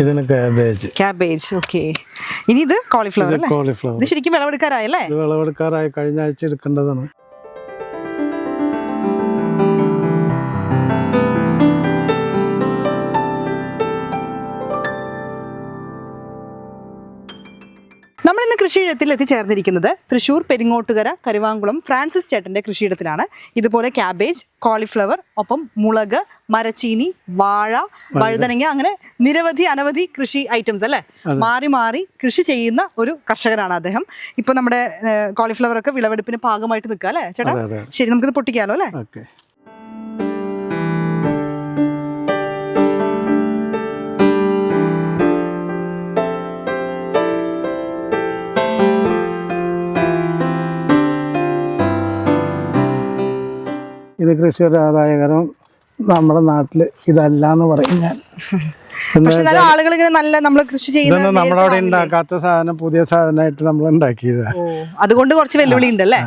ഇതിന് cabbage cabbage okay ഇനി ഇത് കോളിഫ്ലവർ കോളിഫ്ലവർ ഇത് ശരിക്കും വിളവെടുക്കാറായല്ലേ? ഇത് വിളവെടുക്കാറായി കഴിഞ്ഞ ആഴ്ച എടുക്കേണ്ടതാണ്. കൃഷിയിടത്തിൽ എത്തിച്ചേർന്നിരിക്കുന്നത് തൃശൂർ പെരിങ്ങോട്ടുകര കരുവാങ്കുളം ഫ്രാൻസിസ് ചേട്ടന്റെ കൃഷിയിടത്തിലാണ്. ഇതുപോലെ ക്യാബേജ് കോളിഫ്ലവർ ഒപ്പം മുളക് മരച്ചീനി വാഴ വഴുതനങ്ങ അങ്ങനെ നിരവധി അനവധി കൃഷി ഐറ്റംസ് അല്ലേ? മാറി മാറി കൃഷി ചെയ്യുന്ന ഒരു കർഷകനാണ് അദ്ദേഹം. ഇപ്പൊ നമ്മുടെ കോളിഫ്ലവർ ഒക്കെ വിളവെടുപ്പിന് ഭാഗമായിട്ട് നിൽക്കുക അല്ലേ ചേട്ടാ? ശരി നമുക്കിത് പൊട്ടിക്കാലോ അല്ലേ? ഇത് കൃഷി ഒരു ആദായകരം നമ്മുടെ നാട്ടിൽ ഇതല്ല എന്ന് പറയും ഞാൻ. ആളുകൾ ഇങ്ങനെ നല്ല നമ്മൾ കൃഷി ചെയ്യുന്ന നമ്മളവിടെ ഉണ്ടാക്കാത്ത സാധനം പുതിയ സാധനമായിട്ട് നമ്മൾ ഉണ്ടാക്കിയത്. അതുകൊണ്ട് കുറച്ച് വെല്ലുവിളി ഉണ്ടല്ലേ?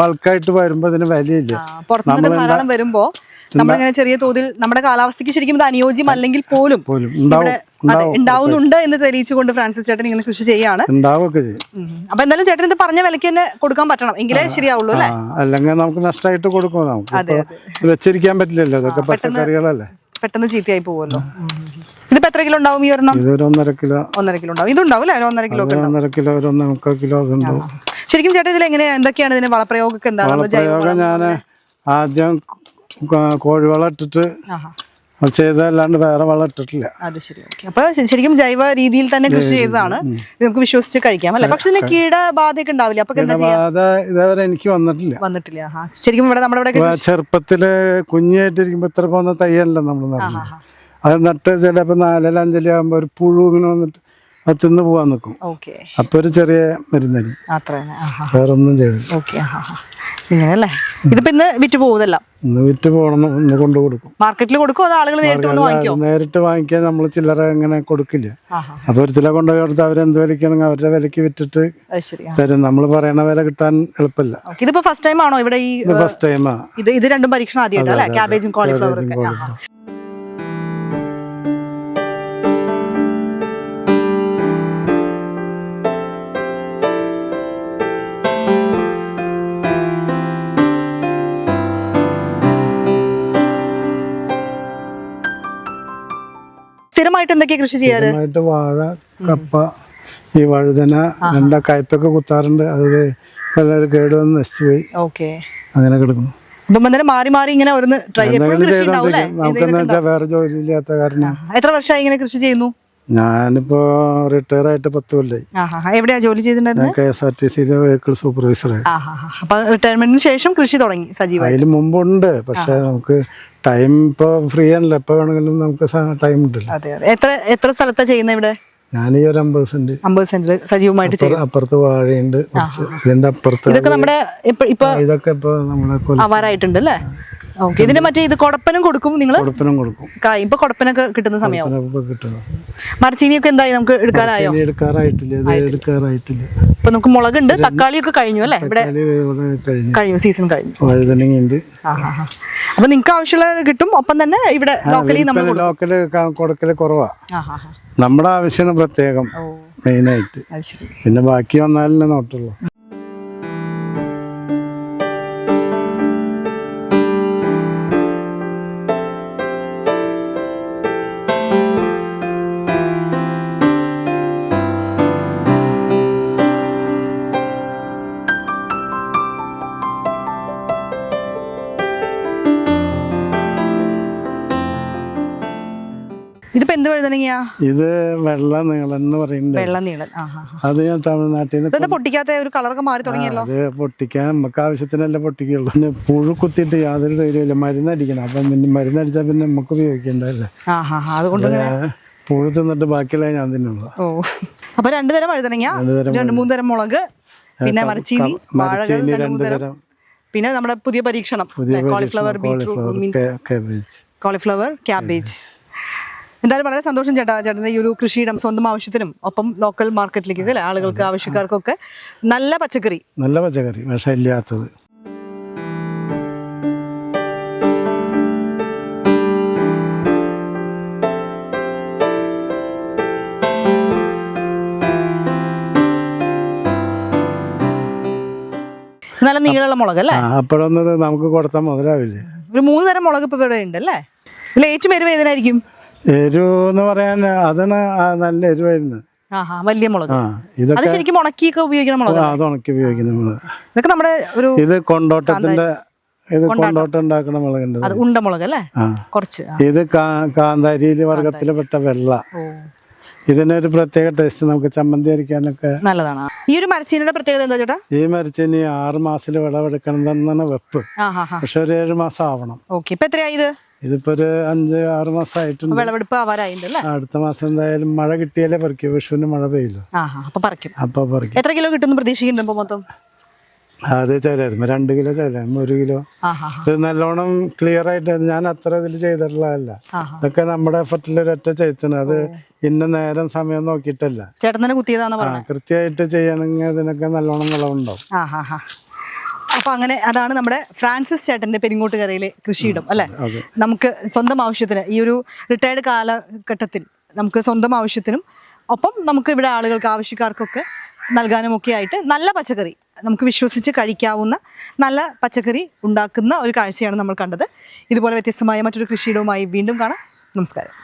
ബൾക്കായിട്ട് വരുമ്പോ ഇതിന് വിലയില്ല. ധാരാളം വരുമ്പോ നമ്മളിങ്ങനെ ചെറിയ തോതിൽ നമ്മുടെ കാലാവസ്ഥയ്ക്ക് ശരിക്കും ഇത് അനുയോജ്യം അല്ലെങ്കിൽ പോലും ഉണ്ടാവുന്നുണ്ട് എന്ന് തെളിയിച്ചുകൊണ്ട് ഫ്രാൻസിസ് ചേട്ടൻ ഇങ്ങനെ കൃഷി ചെയ്യാണ്. അപ്പൊ എന്തായാലും ചേട്ടൻ ഇത് പറഞ്ഞ വിലക്ക് തന്നെ കൊടുക്കാൻ പറ്റണം. എങ്കിലേ ശരിയാവുള്ളൂ അല്ലേ? അല്ലെങ്കിൽ നമുക്ക് നഷ്ടമായിട്ട് കൊടുക്കും നമുക്ക്? വെച്ചിരിക്കാൻ പറ്റില്ലല്ലോ. ഇതൊക്കെ പച്ചക്കറികളല്ലേ? പെട്ടെന്ന് ചീത്തയായി പോവല്ലോ ഇതിപ്പോ എത്ര കിലോ ഉണ്ടാവും ഈ ഒരെണ്ണം? ഒന്നര കിലോ. ഒന്നര കിലോ ഉണ്ടാവും. ഇതുണ്ടാവും അല്ലേ? ഒന്നര കിലോ ഒന്നര കിലോ ഒരു മുക്കാൽ കിലോ ഉണ്ടാവും. ശരിക്കും ചേട്ടൻ ഇതിൽ എങ്ങനെയാ എന്തൊക്കെയാണ് ഇതിന് വളപ്രയോഗമൊക്കെ എന്താണ്? ഞാൻ ആദ്യം കോ- വളർത്തിട്ട്. ചെയ്തല്ലാണ്ട് വേറെ വളർത്തിട്ടില്ല അത് ശരി ഓക്കെ. അപ്പൊ ശരിക്കും ജൈവ രീതിയിൽ തന്നെ കൃഷി ചെയ്തതാണ്. നമുക്ക് വിശ്വസിച്ച് കഴിക്കാം അല്ലെ? പക്ഷെ ഇതിന് കീടബാധയൊക്കെ ഉണ്ടാവില്ല? അപ്പൊ അത് ഇതേവരെ എനിക്ക് വന്നിട്ടില്ല. വന്നിട്ടില്ല. ശരിക്കും ഇവിടെ നമ്മുടെ ഇവിടെ ചെറുപ്പത്തിൽ കുഞ്ഞായിട്ടിരിക്കുമ്പോ ഇത്ര പോകുന്ന തയ്യല്ല നമ്മൾ അത് നട്ട് ചിലപ്പോ നാലര അഞ്ചല ആകുമ്പോ ഒരു പുഴു ഇങ്ങനെ വന്നിട്ട് അത് തിന്ന് പോവാൻ നിൽക്കും ഓക്കെ. അപ്പൊ ഒരു ചെറിയ മരുന്നടി. അത്ര തന്നെ ആഹാ. വേറെ ഒന്നും ചെയ്തില്ല. ഓക്കെ ഇങ്ങനെ ഇങ്ങനെയല്ലേ? ഇതിപ്പോ ഇന്ന് വിറ്റ് പോകുന്നല്ല ഇന്ന് വിറ്റ് പോകണം ഒന്ന് കൊണ്ടു കൊടുക്കും. മാർക്കറ്റിൽ കൊടുക്കും അത് ആളുകൾ നേരിട്ട് വന്ന് വാങ്ങിക്കോ? നേരിട്ട് വാങ്ങിക്കാൻ നമ്മൾ ചില്ലറ അങ്ങനെ കൊടുക്കില്ല. അപ്പൊ ഒരു ചില കൊണ്ടുപോയി കൊടുത്ത് അവരെന്ത് വിലക്കാണെങ്കിൽ അവരുടെ വിലക്ക് വിറ്റിട്ട്. തരും. നമ്മൾ പറയണ വില കിട്ടാൻ എളുപ്പമില്ല ഇതിപ്പോ ഫസ്റ്റ് ടൈം ആണോ ഇവിടെ ഈ ഫസ്റ്റ് ടൈമാ ഇത് ഇത് രണ്ടും പരീക്ഷണം ആദ്യമായിട്ട് അല്ലേ? ക്യാബേജും കോളിഫ്ലവർ സ്ഥിരമായിട്ട് എന്തൊക്കെയാ കൃഷി ചെയ്യാറ്? സ്ഥിരമായിട്ട് വാഴ കപ്പ ഈ വഴുതന രണ്ട കയ്പൊക്കെ കുത്താറുണ്ട്. അത് കല്ലൊരു കേട് വന്ന് നശിച്ചു പോയി. ഓക്കെ. അങ്ങനെ കിടക്കുന്നു. അപ്പം അന്നേരം മാറി മാറി ഇങ്ങനെ ഒന്ന് ട്രൈ നമുക്കെന്ന് വേറെ ജോലി ഇല്ലാത്ത കാരണം എത്ര വർഷമായി ഇങ്ങനെ കൃഷി ചെയ്യുന്നു? ഞാനിപ്പോ റിട്ടയർ ആയിട്ട് പത്ത് കൊല്ലായി. എവിടെയാ ജോലി ചെയ്തിട്ടുണ്ടായിരുന്നത് കെ എസ് ആർ ടി സിയിലെ വെഹിക്കിൾ റിട്ടയർമെന്റിന് ശേഷം കൃഷി തുടങ്ങി സജീവ അതിന് മുമ്പുണ്ട്. പക്ഷെ നമുക്ക് ടൈം ഇപ്പൊ ഫ്രീ ആണല്ലോ. എപ്പോ വേണമെങ്കിലും നമുക്ക് ടൈം ഉണ്ടല്ലോ. അതെ അതെ. എത്ര എത്ര സ്ഥലത്താ ചെയ്യുന്നത് ഇവിടെ? ഞാൻ ഈ ഒരു അമ്പത് സെന്റ് അമ്പത് സെന്റിൽ സജീവമായിട്ട് ചെയ്യും. അപ്പുറ- അപ്പുറത്ത് വാഴയുണ്ട്. കുറച്ച് ഇതിന്റെ അപ്പുറത്ത് ഇതൊക്കെ നമ്മുടെ ഇപ്പൊ ഇതൊക്കെ ഇപ്പൊ നമ്മുടെ ആവാറായിട്ടുണ്ട് അല്ലേ? ഓക്കെ ഇതിന്റെ മറ്റേ ഇത് കൊടപ്പനും കൊടുക്കും നിങ്ങൾ കൊടപ്പനും കൊടുക്കും. ഇപ്പൊ കൊടപ്പനൊക്കെ കിട്ടുന്ന സമയമാവും മരച്ചീനിയൊക്കെ എന്തായി നമുക്ക് എടുക്കാനായോ? ഇനി എടുക്കാറായിട്ടില്ല. എടുക്കാറായിട്ടില്ല. ഇപ്പൊ നമുക്ക് മുളകുണ്ട് തക്കാളിയൊക്കെ കഴിഞ്ഞു അല്ലേ? ഇവിടെ കഴിഞ്ഞു. സീസൺ കഴിഞ്ഞു. വഴുതനങ്ങയുണ്ട്. ആഹാ. അപ്പൊ നിങ്ങൾക്ക് ആവശ്യമുള്ളത് കിട്ടും. ഒപ്പം തന്നെ ഇവിടെ ലോക്കലി നമ്മൾ ലോക്കൽ കൊടുക്കൽ കുറവാ. നമ്മുടെ ആവശ്യമാണ് പ്രത്യേകം മെയിൻ മെയിനായിട്ട് പിന്നെ ബാക്കി വന്നാലേ നോട്ടുള്ളൂ. വഴുതനങ്ങയാ ഇത് വെള്ള നീളം എന്ന് പറയുന്നുണ്ട്. വെള്ള നീളൻ അത് ഞാൻ തമിഴ്നാട്ടിൽ നിന്ന് പൊട്ടിക്കാത്ത ഒരു കളറൊക്കെ മാറി തുടങ്ങിയല്ലോ? അത് പൊട്ടിക്കാൻ നമുക്ക് ആവശ്യത്തിനല്ല പൊട്ടിക്കുള്ളൂ. പിന്നെ പുഴു കുത്തിയിട്ട് യാതൊരു ധൈര്യമില്ല മരുന്നടിക്കണം. അപ്പം പിന്നെ മരുന്നടിച്ചാൽ പിന്നെ നമുക്ക് ഉപയോഗിക്കണ്ടല്ലേ അതുകൊണ്ട് പുഴു തിന്നിട്ട് ബാക്കിയുള്ള ഞാൻ തിന്നുള്ളൂ. ഓ. അപ്പൊ രണ്ടു തരം വഴുതനങ്ങ. രണ്ട് മൂന്ന് തരം മുളക് പിന്നെ മരച്ചീനി വാഴകൾ രണ്ട് തരം. പിന്നെ നമ്മുടെ പുതിയ പരീക്ഷണം. Cauliflower beetroot means cauliflower cabbage എന്തായാലും വളരെ സന്തോഷം ചേട്ടാ. ചേട്ടന്റെ ഈ ഒരു കൃഷിയിടം സ്വന്തം ആവശ്യത്തിനും ഒപ്പം ലോക്കൽ മാർക്കറ്റിലേക്ക് അല്ലെ? ആളുകൾക്ക് ആവശ്യക്കാർക്കൊക്കെ നല്ല പച്ചക്കറി. നല്ല പച്ചക്കറി വിഷമില്ലാത്തത്. നല്ല നീളമുള്ള മുളക് അല്ലേ? അപ്പോഴൊന്നത് നമുക്ക് കൊടുത്താൽ മുതലാവില്ലേ? ഒരു മൂന്ന് തരം മുളക് ഇപ്പൊ ഇവിടെ ഉണ്ട് അല്ലേ ഏറ്റവും വരുന്ന എരിവ് എന്ന് പറയാൻ അതാണ് നല്ല എരിവായിരുന്നു. വലിയ മുളക്. അത് ശരിക്കും ഉണക്കിയൊക്കെ ഉപയോഗിക്കുന്ന മുളക് അത് ഉണക്കി ഉപയോഗിക്കുന്ന മുളക്. ഇതൊക്കെ നമ്മുടെ ഒരു ഇത് കൊണ്ടോട്ടത്തിന്റെ ഇത് കൊണ്ടോട്ടം. ഉണ്ടാക്കുന്ന മുളകുണ്ട് ഉണ്ട മുളക് അല്ലേ? കുറച്ച് ഇത് കാന്താരിയിൽ വർഗത്തിൽപ്പെട്ട വെള്ള. ഇതിനൊരു പ്രത്യേക ടേസ്റ്റ് നമുക്ക് ചമ്മന്തി അരിക്കാനൊക്കെ നല്ലതാണ്. ഈ ഒരു മരച്ചീനിയുടെ പ്രത്യേകത എന്താ ചേട്ടാ? ഈ മരച്ചീനി ആറ് മാസത്തിൽ വിളവെടുക്കണമെന്നാണ് വെപ്പ്. ആ ഹാ ഹാ പക്ഷെ ഒരു ഏഴ് മാസം ആവണം. ഓക്കെ ഇപ്പൊ എത്രയായി ഇത്? ഇതിപ്പോ ഒരു അഞ്ച് ആറ് മാസം ആയിട്ടുണ്ട് വിളവെടുപ്പ് ആവാറായിട്ടുണ്ട് അല്ലേ? അടുത്ത മാസം എന്തായാലും മഴ കിട്ടിയാലേ പറിക്കൂ. വിഷുവിന് മഴ പെയ്യല്ലോ അപ്പൊ പറിക്കും. അപ്പൊ പറിക്കും. എത്ര കിലോ കിട്ടുന്നു പ്രതീക്ഷിക്കുന്നുണ്ട് മൊത്തം? അത് ചിലരുമ്പോ രണ്ട് കിലോ ചിലരുമ്പോ ഒരു കിലോ. ഇത് നല്ലോണം ക്ലിയർ ആയിട്ട് ഞാൻ അത്ര ഇതിൽ ചെയ്തിട്ടുള്ളതല്ല. ഇതൊക്കെ നമ്മുടെ എഫർട്ടിൽ ഒരൊറ്റ ചെയ്താണ് അത് ഇന്ന നേരം സമയം നോക്കിയിട്ടല്ല. കുത്തിയതാന്ന് കൃത്യമായിട്ട് ചെയ്യണമെങ്കിൽ അതിനൊക്കെ നല്ലോണം വിളവുണ്ടാവും. അപ്പൊ അങ്ങനെ അതാണ് നമ്മുടെ ഫ്രാൻസിസ് ചേട്ടന്റെ പെരിങ്ങോട്ടുകരയിലെ കൃഷിയിടം അല്ലെ? നമുക്ക് സ്വന്തം ആവശ്യത്തിന് ഈ ഒരു റിട്ടയർഡ് കാലഘട്ടത്തിൽ നമുക്ക് സ്വന്തം ആവശ്യത്തിനും ഒപ്പം നമുക്ക് ഇവിടെ ആളുകൾക്ക് ആവശ്യക്കാർക്കൊക്കെ നൽകാനും ഒക്കെ ആയിട്ട് നല്ല പച്ചക്കറി നമുക്ക് വിശ്വസിച്ച് കഴിക്കാവുന്ന നല്ല പച്ചക്കറി ഉണ്ടാക്കുന്ന ഒരു കാഴ്ചയാണ് നമ്മൾ കണ്ടത്. ഇതുപോലെ വ്യത്യസ്തമായ മറ്റൊരു കൃഷിയിടവുമായി വീണ്ടും കാണാം. നമസ്കാരം.